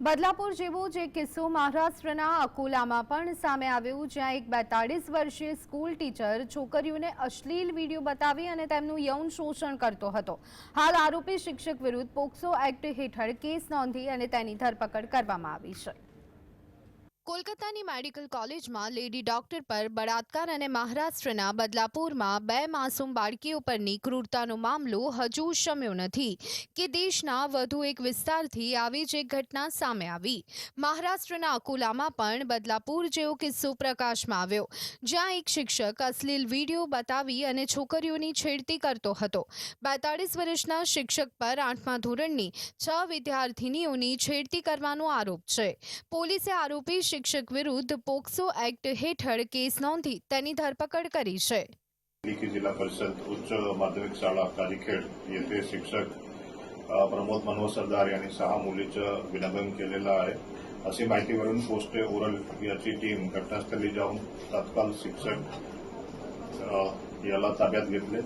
બદલાપુર જેવો જે કિસ્સો મહારાષ્ટ્રના અકોલામાં પણ સામે આવ્યો, જ્યાં એક બેતાળીસ વર્ષીય સ્કૂલ ટીચર છોકરીઓને અશ્લીલ વીડિયો બતાવી અને તેમનું યૌન શોષણ કરતો હતો. હાલ આરોપી શિક્ષક વિરુદ્ધ પોક્સો એક્ટ હેઠળ કેસ નોંધી અને તેની ધરપકડ કરવામાં આવી છે. કોલકાતાની મેડિકલ કોલેજમાં લેડી ડોક્ટર પર બળાત્કાર અને મહારાષ્ટ્રના બદલાપુરમાં બે માસૂમ બાળકીઓ પરની ક્રૂરતાનો મામલો હજુ શમ્યો નથી. કે દેશના વધુ એક વિસ્તારથી આવી જ એક ઘટના સામે આવી. મહારાષ્ટ્રના અકોલામાં પણ બદલાપુર જેવો કિસ્સો પ્રકાશમાં આવ્યો. જ્યાં એક શિક્ષક અશ્લીલ વીડિયો બતાવી અને છોકરીઓની છેડતી કરતો હતો. બેતાળીસ વર્ષના શિક્ષક પર આઠમા ધોરણની છ વિદ્યાર્થિનીઓની છેડતી કરવાનો આરોપ છે. પોલીસે આરોપી શિક્ષક વિરુદ્ધ પોક્સો એક્ટ હેઠળ કેસ નોંધી તેની ધરપકડ કરી છે की जिल्हा परिषद उच्च माध्यमिक शाळा कारिखेड येथे शिक्षक अ, प्रमोद मनोहर सरदार यांनी सहा मुलीचं विलंबन केलेलं आहे अशी माहितीवरून पोस्टे ओरल याची टीम घटनास्थळी जाऊन तात्काळ शिक्षक अ, याला ताब्यात घेतले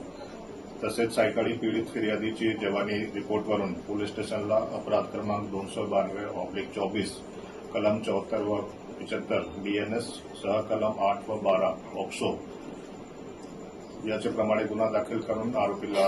तसेच सायकाळी पीडित फिर्यादीची जवानी रिपोर्टवरून पोलीस स्टेशनला अपराध क्रमांक दोनशे बानवे ऑब्लिक चौबीस कलम चौहत्तर व पिचहत्तर बीएनएस सह कलम आठ व बारा ऑक्सो. याच्याप्रमाणे गुन्हा दाखल करून आरोपीला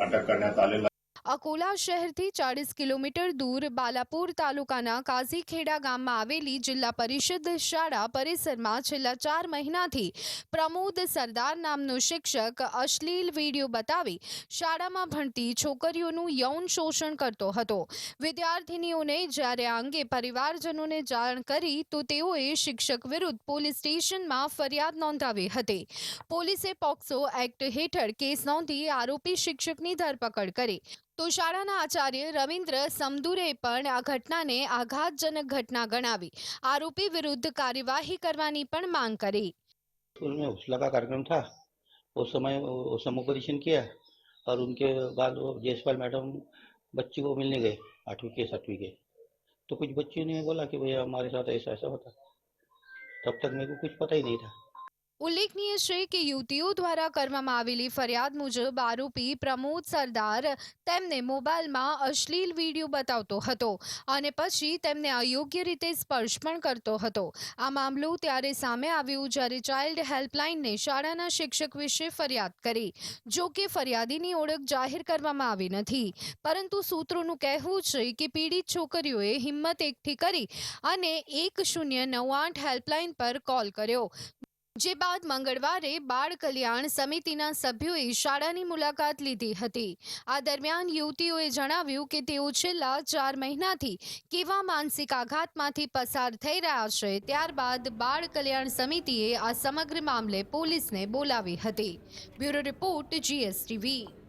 अटक करण्यात आलेला અકોલા શહેરથી ચાળીસ કિલોમીટર દૂર બાલાપુર તાલુકાના કાઝીખેડા ગામમાં આવેલી જિલ્લા પરિષદ શાળા પરિસરમાં છેલ્લા ચાર મહિનાથી પ્રમોદ સરદાર નામનો શિક્ષક અશ્લીલ વીડિયો બતાવી શાળામાં ભણતી છોકરીઓનું યૌન શોષણ કરતો હતો. વિદ્યાર્થિનીઓને જ્યારે આ અંગે પરિવારજનોને જાણ કરી, તો તેઓએ શિક્ષક વિરુદ્ધ પોલીસ સ્ટેશનમાં ફરિયાદ નોંધાવી હતી. પોલીસે પોક્સો એક્ટ હેઠળ કેસ નોંધી આરોપી શિક્ષકની ધરપકડ કરી. તો શાળાના આચાર્ય રવિન્દ્ર સમદુરે પણ આ ઘટનાને આઘાતજનક ઘટના ગણાવી આરોપી વિરુદ્ધ કાર્યવાહી કરવાની પણ માંગ કરી स्कूल में हौसला का कार्यक्रम था उस समय वो समुपदेशन किया और उनके बाद वो जयसवाल मैडम बच्ची को मिलने गए आठवीं के सातवीं के तो कुछ बच्चियों ने बोला कि भैया हमारे साथ ऐसा ऐसा होता तब तक मेरे को कुछ पता ही नहीं था ઉલ્લેખનીય છે કે યુવતીઓ દ્વારા કરવામાં આવેલી ફરિયાદ મુજબ આરોપી પ્રમોદ સરદાર તેમને મોબાઈલમાં અશ્લીલ વીડિયો બતાવતો હતો અને પછી તેમને અયોગ્ય રીતે સ્પર્શ પણ કરતો હતો. આ મામલો ત્યારે સામે આવ્યો જ્યારે ચાઇલ્ડ હેલ્પલાઇનને શાળાના શિક્ષક વિશે ફરિયાદ કરી. જો કે ફરિયાદીની ઓળખ જાહેર કરવામાં આવી નથી. પરંતુ સૂત્રોનું કહેવું છે કે પીડિત છોકરીઓએ હિંમત એકઠી કરી અને એક શૂન્ય નવ આઠ હેલ્પલાઇન પર કોલ કર્યો. જે બાદ મંગળવારે બાળ કલ્યાણ સમિતિના સભ્યોએ શાળાની મુલાકાત લીધી હતી. આ દરમિયાન યુવતીઓએ જણાવ્યું કે તેઓ છેલ્લા ચાર મહિનાથી કેવા માનસિક આઘાતમાંથી પસાર થઈ રહ્યા છે, ત્યારબાદ બાળ કલ્યાણ સમિતિએ આ સમગ્ર મામલે પોલીસને બોલાવી હતી. Bureau report GSTV.